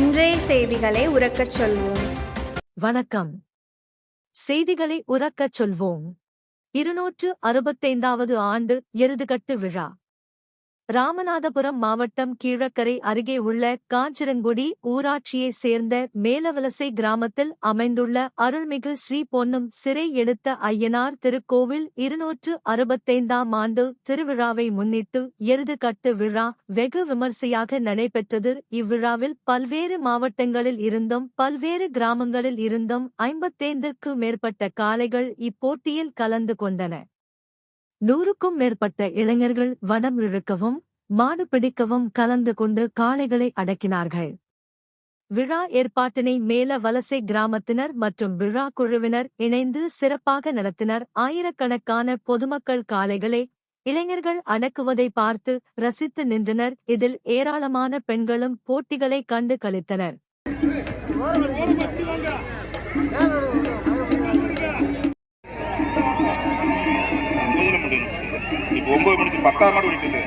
இன்றைய செய்திகளை உறக்கச் சொல்வோம். வணக்கம். செய்திகளை உறக்கச் சொல்வோம். இருநூற்று அறுபத்தைந்தாவது ஆண்டு எருதுகட்டு விழா. ராமநாதபுரம் மாவட்டம் கீழக்கரை அருகே உள்ள காஞ்சிரங்குடி ஊராட்சியைச் சேர்ந்த மேலவலசை கிராமத்தில் அமைந்துள்ள அருள்மிகு ஸ்ரீ பொன்னும் சிறை எடுத்த ஐயனார் திருக்கோவில் இருநூற்று அறுபத்தைந்தாம் ஆண்டு திருவிழாவை முன்னிட்டு எருதுகட்டு விழா வெகு விமர்சையாக நடைபெற்றது. இவ்விழாவில் பல்வேறு மாவட்டங்களில் இருந்தும் பல்வேறு கிராமங்களில் இருந்தும் ஐம்பத்தைந்திற்கு மேற்பட்ட காளைகள் இப்போட்டியில் கலந்து கொண்டன. நூறுக்கும் மேற்பட்ட இளைஞர்கள் வடம் இழுக்கவும் மாடு பிடிக்கவும் கலந்து கொண்டு காளைகளை அடக்கினார்கள். விழா ஏற்பாட்டினை மேல வலசை கிராமத்தினர் மற்றும் விழா குழுவினர் இணைந்து சிறப்பாக நடத்தினர். ஆயிரக்கணக்கான பொதுமக்கள் காளைகளை இளைஞர்கள் அடக்குவதை பார்த்து ரசித்து நின்றனர். இதில் ஏராளமான பெண்களும் போட்டிகளை கண்டு கழித்தனர் ஒன்பது மணிக்கு பத்தாம் மாடு ஓடிட்டு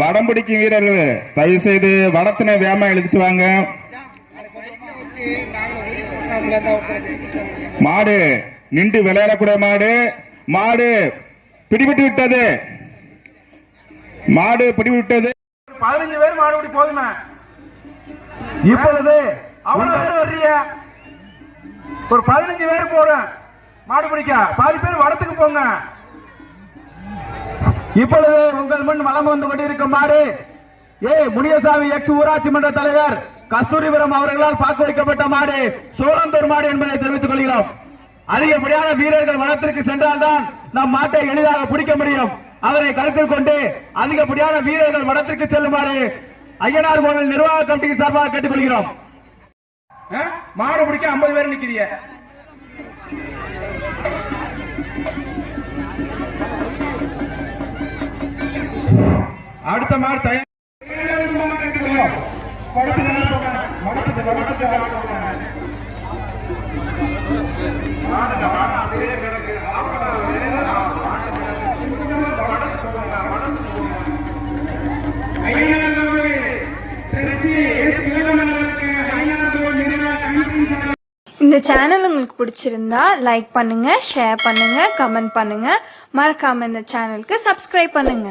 வடம் பிடிக்கும் வீரர்கள் தயவு செய்து வடத்தினை வேகமா இழுத்துட்டு வாங்க. மாடு நின்று விளையாடக்கூடிய மாடு மாடு பிடிபட்டு விட்டது. மாடு பிடிபட்டு பதினஞ்சு பேர் மாடுபடி போதுமே. இப்பொழுது அவ்வளவு பேர் வர்றீங்க. ஒரு பதினஞ்சு பேர் போறேன். மாடு பிடிக்க. பாதி பேர் வடத்துக்கு போங்க. இப்பொழுது உங்கள் முன் வளம் வந்து கொண்டிருக்கும் மாடு. ஏ முனியசாமி எக்ஸ் ஊராட்சி மன்ற தலைவர் கஸ்தூரிபுரம் அவர்களால் பாக்கு வைக்கப்பட்ட மாடு. சோழந்தூர் மாடு என்பதை தெரிவித்துக் கொள்கிறோம். அதிகப்படியான வீரர்கள் வளத்திற்கு சென்றால்தான் நம் மாட்டை எளிதாக பிடிக்க முடியும். அதனை கருத்தில் கொண்டு அதிகப்படியான வீரர்கள் வடத்திற்கு செல்லுமாறு ஐயனார் கோவில் நிர்வாக கமிட்டிக்கு சார்பாக கேட்டுக்கொள்கிறோம். மாடு பிடிக்க ஐம்பது பேர் நிக்கிறீங்க. அடுத்த மாதிரி தயார் இந்த சேனல் உங்களுக்கு பிடிச்சிருந்தா லைக் பண்ணுங்க ஷேர் பண்ணுங்க கமெண்ட் பண்ணுங்க. மறக்காம இந்த சேனலுக்கு சப்ஸ்கிரைப் பண்ணுங்க.